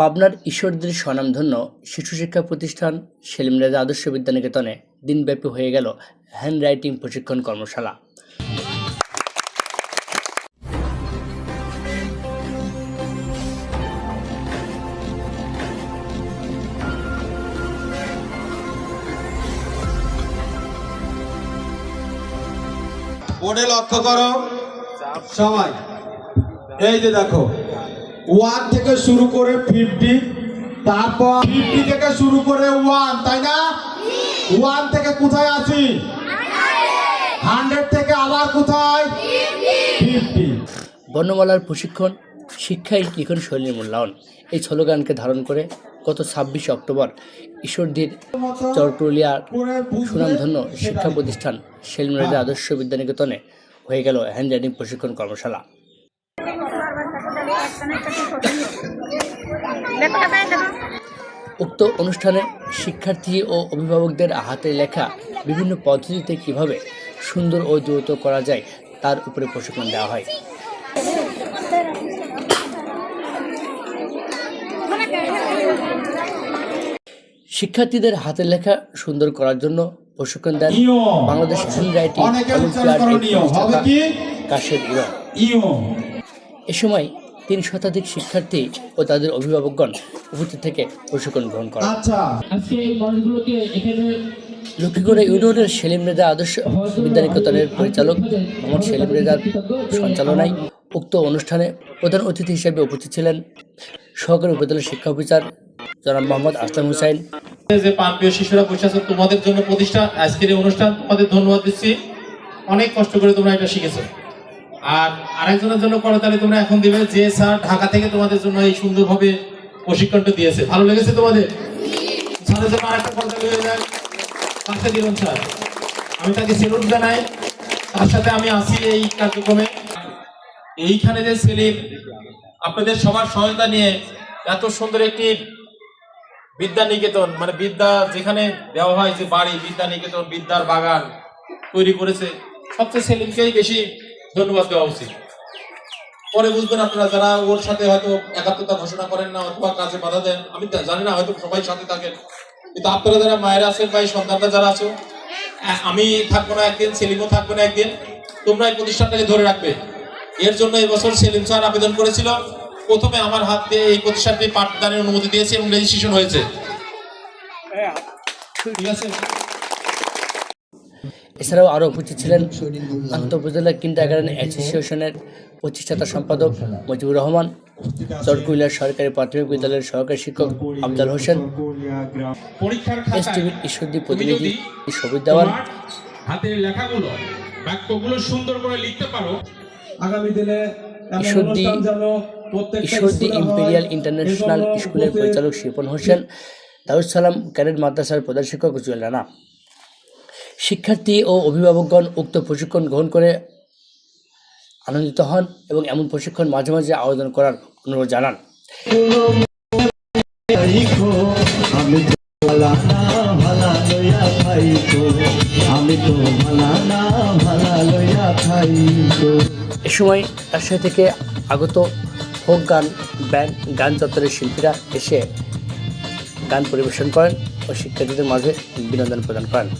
পাবনার ঈশ্বরদের স্বনামধন্য শিশু শিক্ষা প্রতিষ্ঠান সেলিম রেজা আদর্শ বিদ্যানিকেতনে দিনব্যাপী হয়ে গেল হ্যান্ড রাইটিং প্রশিক্ষণ কর্মশালা। বোর্ডে লক্ষ্য করো। সবাই। এই যে দেখো। ওয়ান থেকে শুরু করে ফিফটি তারপর ফিফটি থেকে শুরু করে ওয়ান তাই না? ওয়ান থেকে কোথায় আছি? হান্ড্রেড থেকে আবার কোথায়? ফিফটি বর্ণমালার প্রশিক্ষণ শিক্ষাই লিখন শৈলীর মূল্যায়ন। এই স্লোগানকে ধারণ করে গত ছাব্বিশে অক্টোবর ঈশ্বরদীর চরটুলিয়ার সুনামধন্য শিক্ষা প্রতিষ্ঠান সেলিম রেজা আদর্শ বিদ্যানিকেতনে হয়ে গেল হ্যান্ডরাইটিং প্রশিক্ষণ কর্মশালা। উক্ত অনুষ্ঠানে শিক্ষার্থী ও অভিভাবকদের হাতে লেখা বিভিন্ন পদ্ধতিতে কীভাবে সুন্দর ও দ্রুত করা যায় তার উপরে প্রশিক্ষণ দেওয়া হয় শিক্ষার্থীদের হাতের লেখা সুন্দর করার জন্য প্রশিক্ষণ দেন। Bangladesh writing olympiad? কাশের ইরম এ সময় তিন শতাধিক শিক্ষার্থী ও তাদের অভিভাবকগণ উপস্থিত থেকে প্রশিক্ষণ গ্রহণ করেন। আচ্ছা আজকে এই মানুষগুলোকে এখানে লক্ষ্মীগড়ে ইউনিয়নের সেলিম রেজা আদর্শ বিদ্যানিকেতনের পরিচালক মোহাম্মদ সেলিম রেজার সঞ্চালনায় উক্ত অনুষ্ঠানে প্রধান অতিথি হিসেবে উপস্থিত ছিলেন সহকারী উপজেলা শিক্ষা অফিসার জনাব মোহাম্মদ আসলাম হুসাইন। যে পাঁচ শিশুরা বসে আছো তোমাদের জন্য প্রতিষ্ঠা। আজকের এই অনুষ্ঠান তোমাদের ধন্যবাদ দিচ্ছি। অনেক কষ্ট করে তোমরা এটা শিখেছো। আর আরেকজনের জন্য করতালি তোমরা এখন দিবে যে স্যার ঢাকা থেকে তোমাদের জন্য এই সুন্দরভাবে প্রশিক্ষণটা দিয়েছে। ভালো লেগেছে তোমাদের? জন্য আরেকটা করতালি হয়ে যায় আমি তাকে সেলুট জানাই। তার সাথে আমি আসি এই কার্যক্রমে। এইখানে যে সেলিম, আপনাদের সবার সহায়তা নিয়ে এত সুন্দর একটি বিদ্যা নিকেতন মানে বিদ্যা যেখানে দেওয়া হয় যে বাড়ি বিদ্যা নিকেতন বিদ্যার বাগান তৈরি করেছে, সবচেয়ে সেলিমকেই বেশি ধন্যবাদ দেওয়া উচিত। পরে বুঝবেন আপনারা যারা ওর সাথে হয়তো একাত্মতা ঘোষণা করেন না অথবা কাজে বাধা দেন, আমি জানি না, হয়তো সবাই সাথে থাকেন। কিন্তু আপনারা যারা মায়েরা আছেন বা সন্তানরা যারা আছো আমি থাকব না একদিন, সেলিমও থাকব না একদিন, তোমরা এই প্রতিষ্ঠানটাকে ধরে রাখবে। এর জন্য এবছর সেলিম স্যার আবেদন করেছিল, প্রথমে আমার হাত দিয়ে এই প্রতিষ্ঠানটি পাঠদানের অনুমতি দিয়েছে এবং রেজিস্ট্রেশন হয়েছে। ঠিক আছে। এছাড়াও আরও উপস্থিত ছিলেন আন্ত উপজেলা কিন্ডারগার্ডেন অ্যাসোসিয়েশনের প্রতিষ্ঠাতা সম্পাদক মুজিবুর রহমান, চরকুইলার সরকারি প্রাথমিক বিদ্যালয়ের সহকারী শিক্ষক আফজাল হোসেন এস টিভির ঈশ্বরদী প্রতিনিধি সবিত দেওয়ান। হাতের লেখাগুলো বাক্যগুলো সুন্দর করে লিখতে পারো আগামী দিনে ঈশ্বরদী ঈশ্বরদী ইম্পেরিয়াল ইন্টারন্যাশনাল স্কুলের পরিচালক শিপন হোসেন দারুস সালাম, ক্যাডেট মাদ্রাসার প্রধান শিক্ষক জুয়েল রানা। শিক্ষার্থী ও অভিভাবকগণ উক্ত প্রশিক্ষণ গ্রহণ করে আনন্দিত হন এবং এমন প্রশিক্ষণ মাঝে মাঝে আবেদন করার অনুরোধ জানান। এ সময় রাজশাহী থেকে আগত ফোক গান ব্যান্ড গান চত্বরের শিল্পীরা এসে গান পরিবেশন করেন ও শিক্ষার্থীদের মাঝে বিনোদন প্রদান করেন।